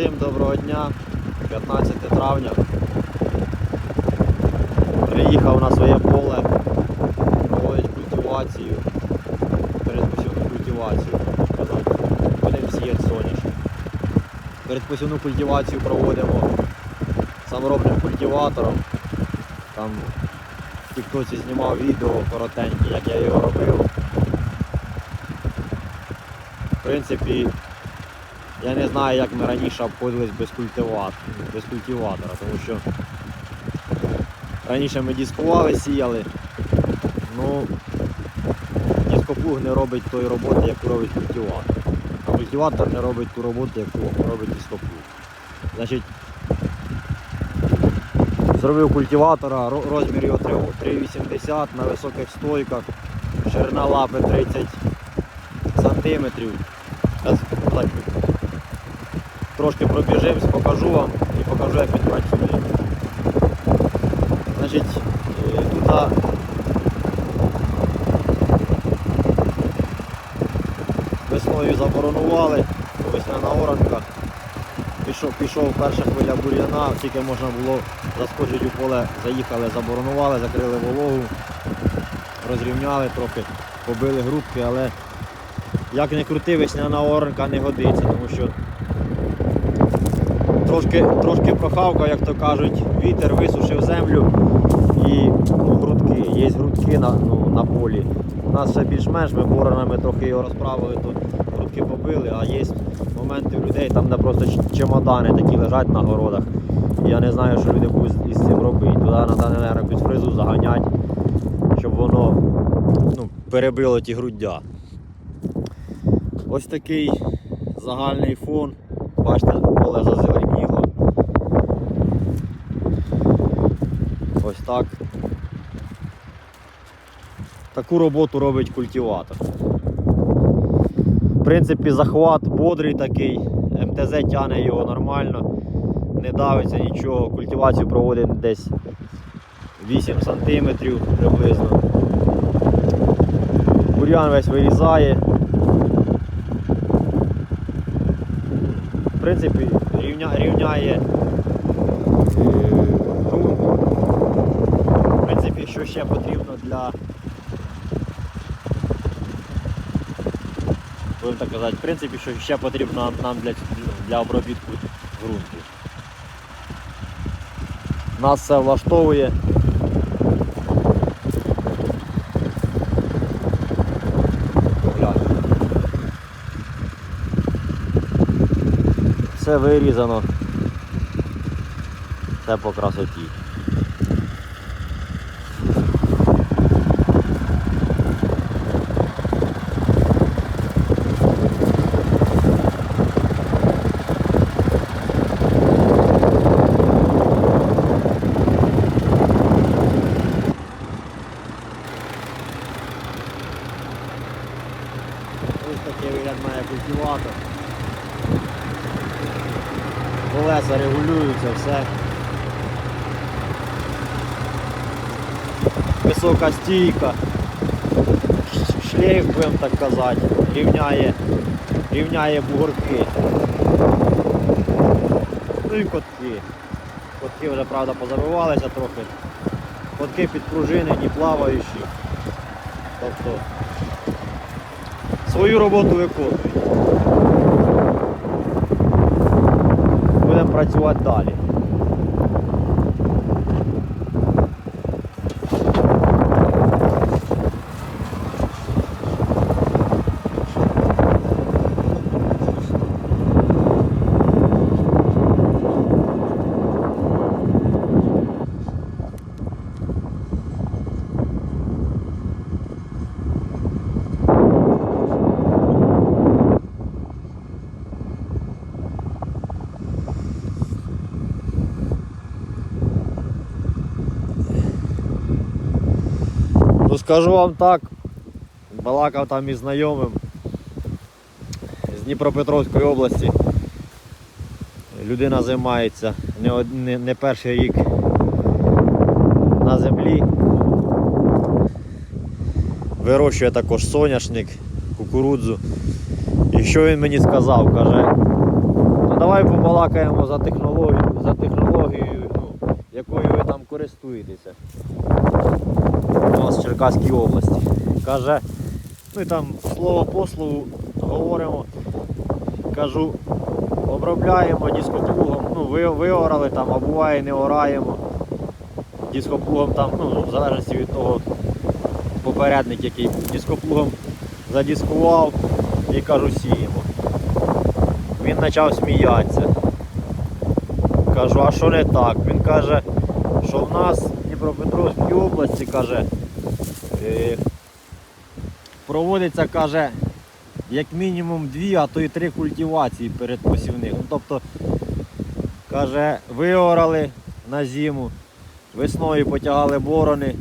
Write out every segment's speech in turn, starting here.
Всім доброго дня, 15 травня. Приїхав на своє поле, проводить культивацію, передпосівну культивацію, можна сказати. Будемо сіяти соняшник. Передпосівну культивацію проводимо саморобним культиватором. Там в тіктоці знімав відео коротеньке, як я його робив. В принципі, я не знаю, як ми раніше обходились без культиватора, без культиватора, тому що раніше ми дискували, сіяли. Ну, дископлуг не робить тої роботи, яку робить культиватор. А культиватор не робить ту роботу, яку робить дископлуг. Значить, зробив культиватора, розмір його 3,80 на високих стойках, ширина лапи 30 сантиметрів. Трошки пробіжимось, покажу вам і покажу, як він працює. Значить, е, тут весною заборонували, весняна оранка. Пішов, пішов перша хвиля бур'яна, тільки можна було заскочити у поле, заїхали, заборонували, закрили вологу, розрівняли трохи, побили грудки, але як не крути, весняна оранка не годиться, тому що трошки, трошки прохавка, як то кажуть, вітер висушив землю і ну, грудки, є грудки на, ну, на полі. У нас все більш-менш, ми боронами трохи його розправили, то грудки побили, а є моменти у людей, там де просто чемодани такі лежать на городах. Я не знаю, що люди будуть із цим робити. Туди треба, якусь фрезу заганяти, щоб воно ну, перебило ті груддя. Ось такий загальний фон. Бачите, поле зазеленіло. Ось так. Таку роботу робить культиватор. В принципі, захват бодрий такий, МТЗ тягне його нормально, не давиться нічого, культивацію проводить десь 8 см приблизно. Бур'ян весь вирізає. В принципі, рівня, рівняє е, ґрунт. В принципі, що ще потрібно для. Будемо так казати, в принципі, що ще потрібно нам, для, для обробітку ґрунту. Нас все влаштовує. Все вирізано. Все по красоті. Ось такий вигляд має культиватор. Колеса регулюються, все. Висока стійка. Шлейф, будемо так казати, рівняє, рівняє бугорки. Ну і котки. Котки вже, правда, позабивалися трохи. Котки підпружинені, плаваючі. Тобто свою роботу виконують. Будемо працювати далі. Ну скажу вам так, балакав там із знайомим з Дніпропетровської області. Людина займається не, не, не перший рік на землі. Вирощує також соняшник, кукурудзу. І що він мені сказав? Каже, давай побалакаємо за технологію, за технологією, ну, якою ви там користуєтеся. У нас в Черкаській області. Каже, ну і там слово по слову говоримо. Кажу, обробляємо дископлугом, ну, ви, виорали там, а буває не ораємо. Дископлугом там, ну, в залежності від того попередник, який дископлугом задіскував і кажу, сіємо. Він почав сміятися. Кажу, а що не так? Він каже, в нас в Дніпропетровській області каже, е, проводиться, каже, як мінімум дві, а то й три культивації перед посівних. Ну, тобто, каже, виорали на зиму, весною потягали борони,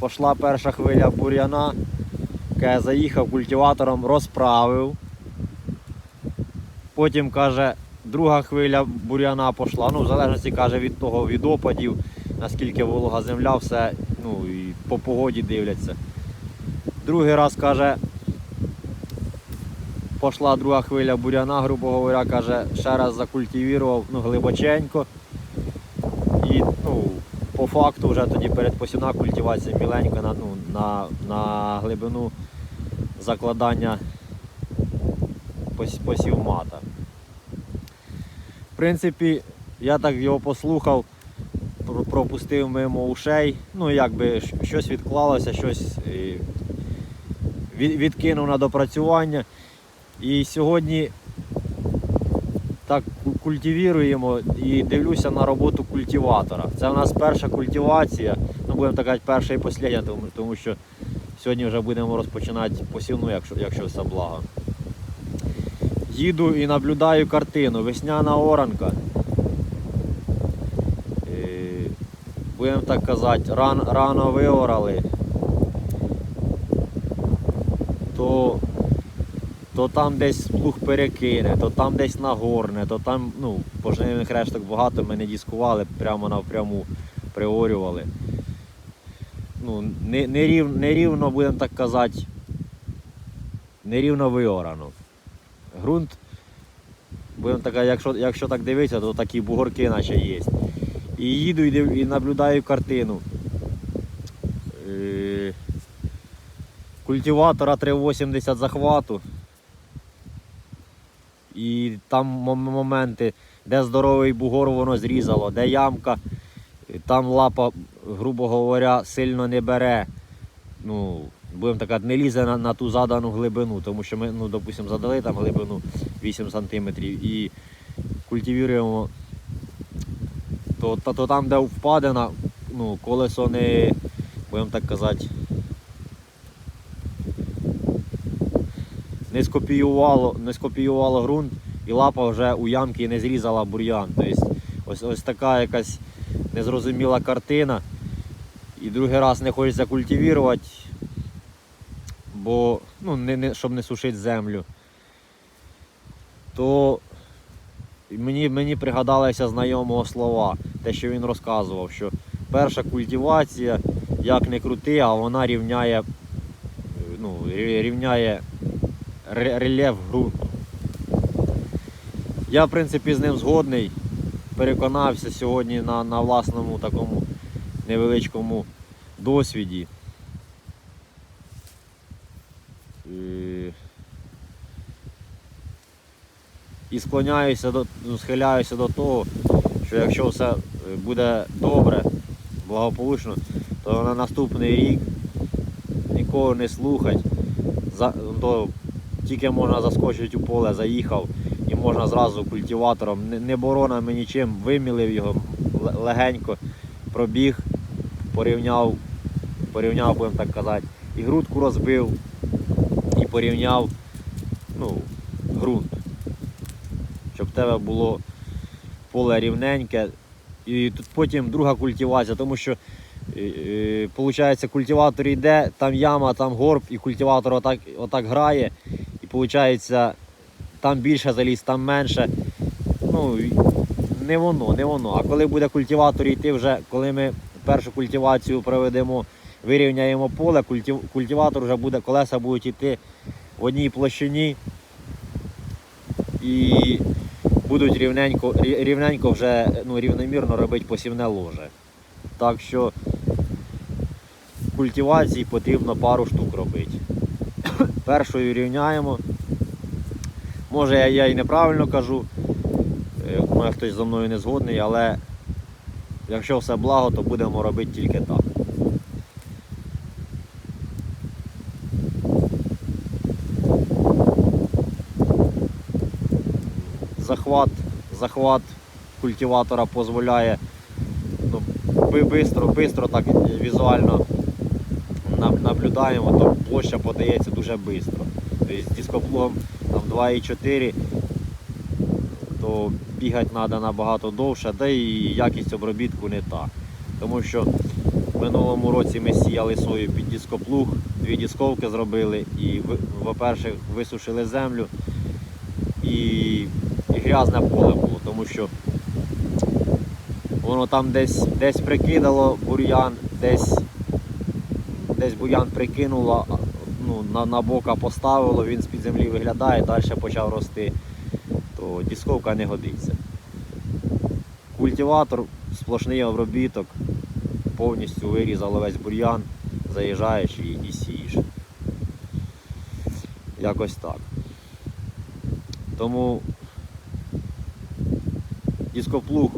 пішла перша хвиля бур'яна, каже, заїхав культиватором, розправив. Потім каже, друга хвиля бур'яна пішла. Ну, в залежності каже від того, від опадів, наскільки волога земля, все, ну і по погоді дивляться. Другий раз каже, пішла друга хвиля бур'яна, грубо говоря, каже, ще раз закультивував ну, глибоченько. І ну, по факту вже тоді передпосівна культивація міленька на, ну, на, на глибину закладання пос- посівмата. В принципі, я так його послухав, пропустив мимо ушей. Ну, якби щось відклалося, щось е, відкинув на допрацювання. І сьогодні так культивіруємо і дивлюся на роботу культиватора. Це у нас перша культивація, ну будемо так перша і тому, тому що сьогодні вже будемо розпочинати посівну, якщо, якщо все благо. Їду і наблюдаю картину. Весняна оранка. Будемо так казати, ран, рано виорали. То, то там десь плуг перекине, то там десь нагорне, то там, ну, пожнивних решток багато, ми не дискували, прямо навпряму приорювали. Ну, не, не, рів, не рівно, будемо так казати, нерівно виорано. Грунт, будемо так, казати, якщо, якщо так дивитися, то такі бугорки наче є. І їду і наблюдаю картину. Е, Культиватора 380 захвату. І там моменти, де здоровий бугор воно зрізало, де ямка, там лапа, грубо говоря, сильно не бере. Ну, будемо так не лізе на, на ту задану глибину, тому що ми, ну, допустимо, задали там глибину 8 см і культивуємо, то, то, то там, де впадена, ну, колесо не, будемо так казати, не скопіювало, не скопіювало ґрунт і лапа вже у ямки не зрізала бур'ян. Тобто ось, ось така якась незрозуміла картина. І другий раз не хочеться культивувати, бо ну, не, не, щоб не сушити землю. То мені, мені пригадалися знайомого слова, те, що він розказував, що перша культивація, як не крути, а вона рівняє, ну, рівняє рельєф ґрунту. Я, в принципі, з ним згодний. Переконався сьогодні на, на власному такому невеличкому досвіді. І склоняюся до, ну, схиляюся до того, що якщо все е, буде добре, благополучно, то на наступний рік нікого не слухать. За, то тільки можна заскочити у поле, заїхав і можна зразу культиватором, не, боронами нічим, вимілив його легенько, пробіг, порівняв, порівняв, будемо так казати, і грудку розбив, і порівняв ну, ґрунт. Тебе було поле рівненьке. І тут потім друга культивація, тому що виходить, культиватор йде, там яма, там горб, і культиватор отак, отак грає. І виходить, там більше заліз, там менше. Ну, не воно, не воно. А коли буде культиватор йти вже, коли ми першу культивацію проведемо, вирівняємо поле, культив, культиватор вже буде, колеса будуть йти в одній площині. І будуть рівненько, рівненько вже ну, рівномірно робити посівне ложе. Так що культивації потрібно пару штук робити. Першою рівняємо. Може я, я і неправильно кажу, може хтось зі мною не згодний, але якщо все благо, то будемо робити тільки так. Захват, захват культиватора дозволяє ну, бистро, бистро так візуально наблюдаємо, то площа подається дуже швидко. Тобто з дископлугом 2,4, то бігати треба набагато довше, да і якість обробітку не та. Тому що в минулому році ми сіяли сою під дископлуг, дві дисковки зробили і, по-перше, висушили землю і, і грязне поле було, тому що воно там десь, десь прикидало бур'ян, десь, десь бур'ян прикинуло, ну, на, на бока поставило, він з-під землі виглядає, далі почав рости, то дисковка не годиться. Культиватор, сплошний обробіток, повністю вирізало весь бур'ян, заїжджаєш і, і сієш. Якось так. Тому дископлуг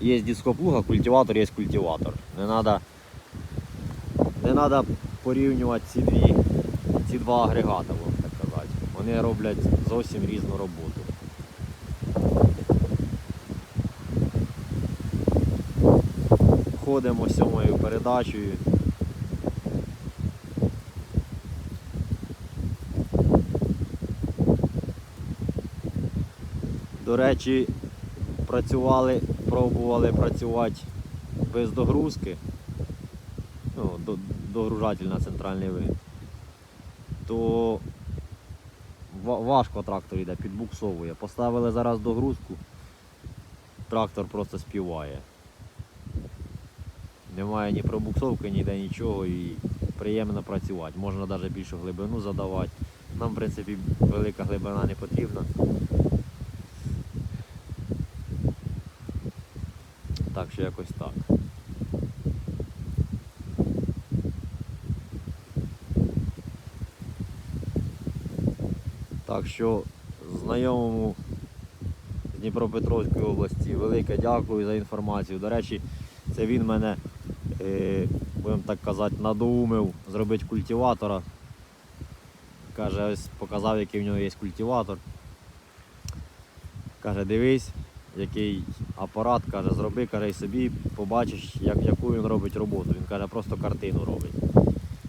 є дископлуг, а культиватор є культиватор. Не треба не надо порівнювати ці дві, ці два агрегати, можна так казати. Вони роблять зовсім різну роботу. Ходимо сьомою передачею. До речі, працювали, пробували працювати без догрузки. Ну, догружатель на центральний вин. То важко трактор йде, підбуксовує. Поставили зараз догрузку, трактор просто співає. Немає ні пробуксовки, ніде нічого і приємно працювати. Можна навіть більшу глибину задавати. Нам, в принципі, велика глибина не потрібна. Так що якось так. Так що знайомому з Дніпропетровської області велике дякую за інформацію. До речі, це він мене, е, будемо так казати, надоумив зробити культиватора. Каже, ось показав, який в нього є культиватор. Каже, дивись, який апарат, каже, зроби, каже, і собі побачиш, як, яку він робить роботу. Він каже, просто картину робить.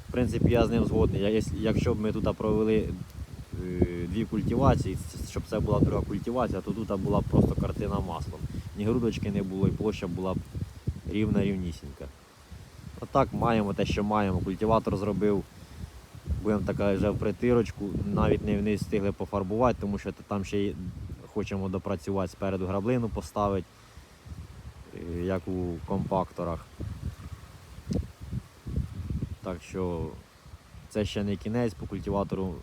В принципі, я з ним згодний. Я, якщо б ми тут провели е, дві культивації, щоб це була друга культивація, то тут була б просто картина маслом. Ні грудочки не було, і площа була б рівна рівнісінька. Отак маємо те, що маємо. Культиватор зробив, будемо така вже в притирочку, навіть не, не встигли пофарбувати, тому що там ще хочемо допрацювати спереду граблину поставити, е, як у компакторах. Так що це ще не кінець по культиватору.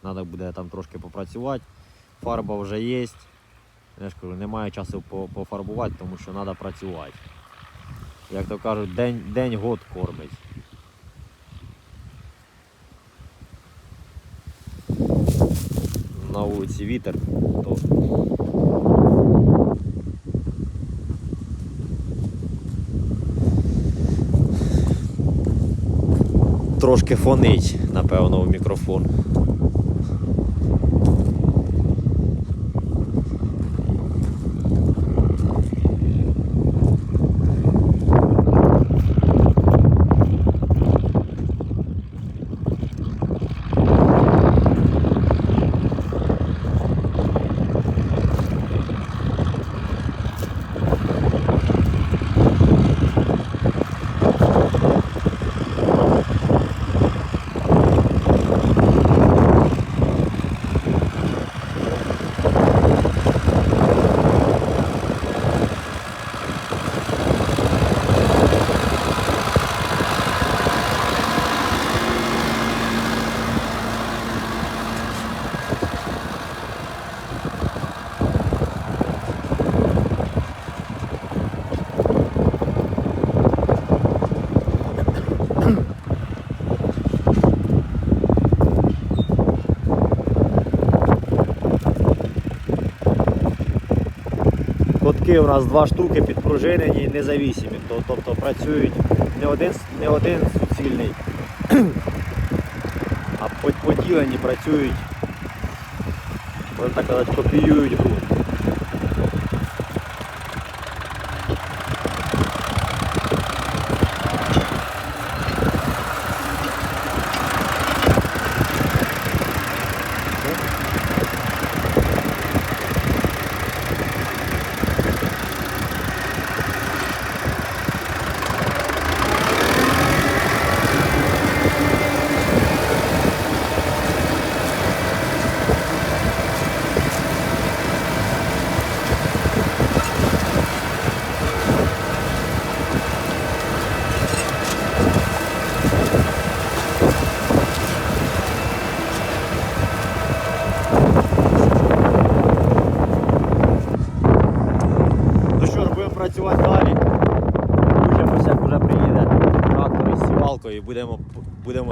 Треба буде там трошки попрацювати. Фарба вже є. Я ж немає часу пофарбувати, тому що треба працювати. Як то кажуть, день, день год кормить. На вулиці вітер, то трошки фонить, напевно, в мікрофон. Грудки у нас два штуки підпружинені, независимі. Тобто працюють не один, не один суцільний, а поділені працюють, так казати, копіюють груд. Ну що ж, будемо працювати далі. Включимося, як вже приїде трактор із сівалкою і